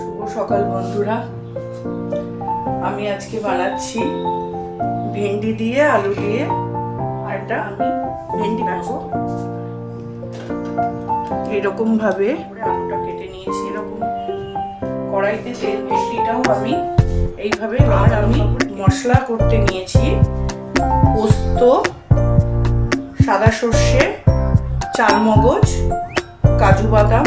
শুভ সকাল, বন্ধুরা। আমি আজকে বানাচ্ছি ভেন্ডি দিয়ে, আলু দিয়ে একটা আমি ভেন্ডি রাখব এরকম ভাবে আলুটা কেটে নিয়েছি, এরকম কড়াইতে তেল ভেন্ডিটাও আমি এইভাবে আর আমি মশলা করতে নিয়েছি। পোস্ত, সাদা সর্ষে, চালমগজ, কাজু বাদাম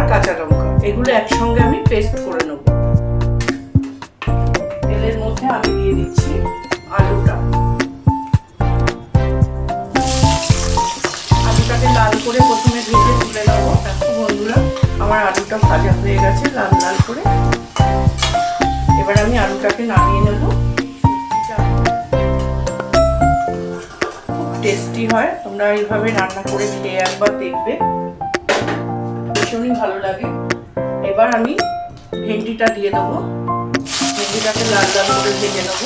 আর কাঁচা লঙ্কা। এগুলো একসঙ্গে আমি পেস্ট করে নেব। তেলের মধ্যে আমি দিয়ে দিচ্ছি আলুটা। আলুটাকে লাল করে প্রথমে ভেজে তুলে নেব। দেখো বন্ধুরা, আমার আলুটা ভাজা হয়ে গেছে, লাল লাল করে। এবার আমি আলুটাকে নামিয়ে নেব। টেস্টি হয়। তোমরা এইভাবে রান্না করে খেয়ে একবার দেখবে। ভীষণই ভালো লাগে। এবার আমি ভেন্ডিটা দিয়ে দেবো। ভেন্ডিটাকে লাল লাল করে ভেজে নেব।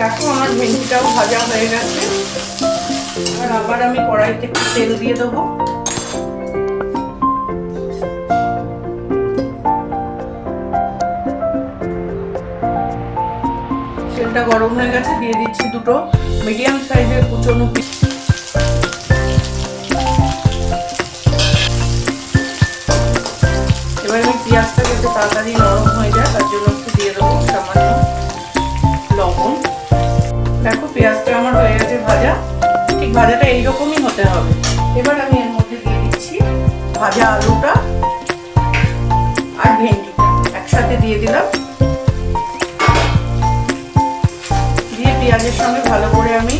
দেখো আমার ভেন্ডিটাও ভাজা হয়ে গেছে। আর আবার আমি কড়াইতে একটু তেল দিয়ে দেবো। তেলটা গরম হয়ে গেছে, দিয়ে দিচ্ছি দুটো মিডিয়াম সাইজের কুচনো পিস এবার আমি পেঁয়াজটা যাতে তাড়াতাড়ি নরম হয়ে যায় তার জন্য একটু দিয়ে দেবো সামান্য লবণ। দেখো পেঁয়াজটা আমার হয়ে গেছে ভাজা, ঠিক ভাজাটা এইরকমই হতে হবে। এবার আমি এর মধ্যে দিয়ে দিচ্ছি ভাজা আলুটা আর ভেন্ডিটা, একসাথে দিয়ে দিলাম। পেঁয়াজের সঙ্গে ভালো করে আমি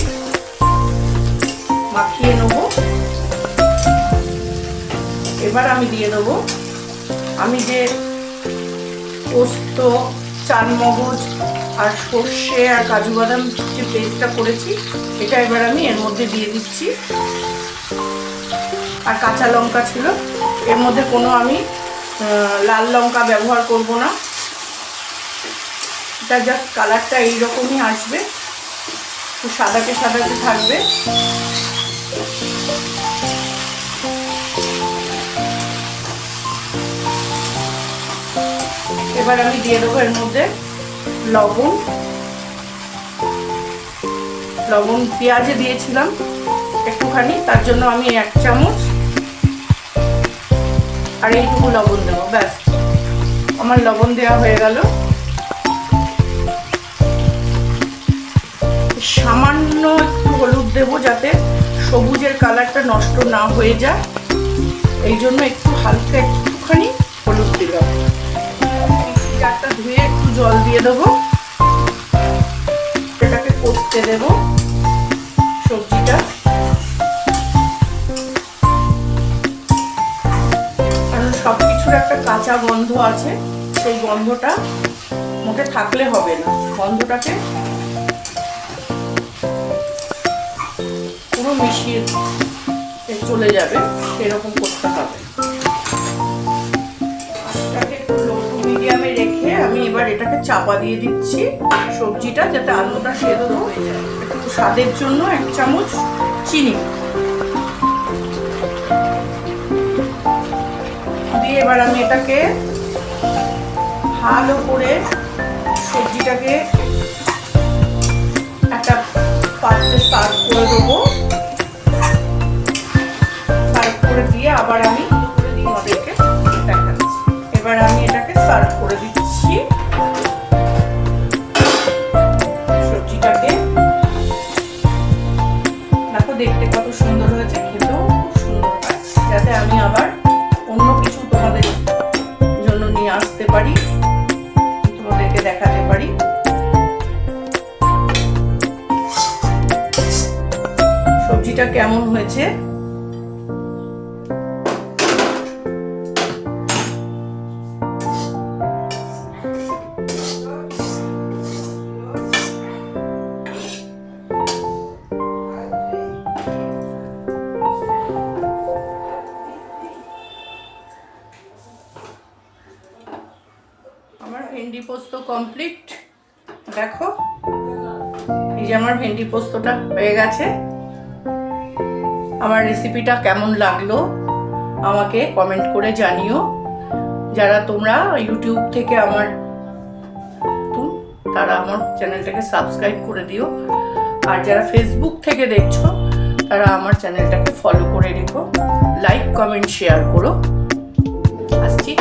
মাখিয়ে নেব। এবার আমি দিয়ে দেবো। আমি যে পোস্ত চালমগজ আর সর্ষে আর কাজু বাদাম যে পেস্টটা করেছি এটা এবার আমি এর মধ্যে দিয়ে দিচ্ছি। আর কাঁচা লঙ্কা ছিল, এর মধ্যে কোনো আমি লাল লঙ্কা ব্যবহার করব না। এটা জাস্ট কালারটা এইরকমই আসবে। একটু সাদাকে সাদাকে থাকবে। এবার আমি দিয়ে দেবো এর মধ্যে লবণ। লবণ, পেঁয়াজে দিয়েছিলাম একটুখানি, তার জন্য আমি এক চামচ। আর এইটুকু লবণ দেবো, ব্যাস। আমার লবণ দেওয়া হয়ে গেল। যাতে সবুজের কালারটা নষ্ট না হয়ে যায়। এই জন্য একটু হালকা একটুখানি হলুদ জারটা ধুয়ে একটু জল দিয়ে দেবো। এটাকে কষতে দেব সবজিটা। কারণ সব কিছুর একটা কাঁচা গন্ধ আছে, সেই গন্ধটা মোটে থাকলে হবে না। গন্ধটাকে পুরো মিশিয়ে চলে যাবে, সেরকম করতে হবে। মিডিয়ামে রেখে আমি এবার এটাকে চাপা দিয়ে দিচ্ছি সবজিটা যাতে আলুটা সেদ্ধ হয়ে একটু স্বাদের জন্য এক চামচ চিনি। দিয়ে এবার আমি এটাকে ভালো করে সবজিটাকে আবার আমি আমাদেরকে দেখাচ্ছি। এবার আমি এটাকে সার্ভ করে দিচ্ছি। সবজিটাকে। দেখো, দেখতে কত সুন্দর হয়েছে, খেতেও সুন্দর যাতে আমি আবার অন্য কিছু তোমাদের জন্য নিয়ে আসতে পারি, তোমাদেরকে দেখাতে পারি। সবজিটা কেমন হয়েছে? ভেন্ডি পোস্ত কমপ্লিট দেখো, এই যে আমার ভেন্ডি পোস্তটা হয়ে গেছে। আমার রেসিপিটা কেমন লাগল আমাকে কমেন্ট করে জানিও। যারা তোমরা ইউটিউব থেকে আমার তারা আমার চ্যানেলটাকে সাবস্ক্রাইব করে দিও। আর যারা ফেসবুক থেকে দেখছ, তারা আমার চ্যানেলটাকে ফলো করে রেখো। লাইক কমেন্ট শেয়ার করো। আসছি।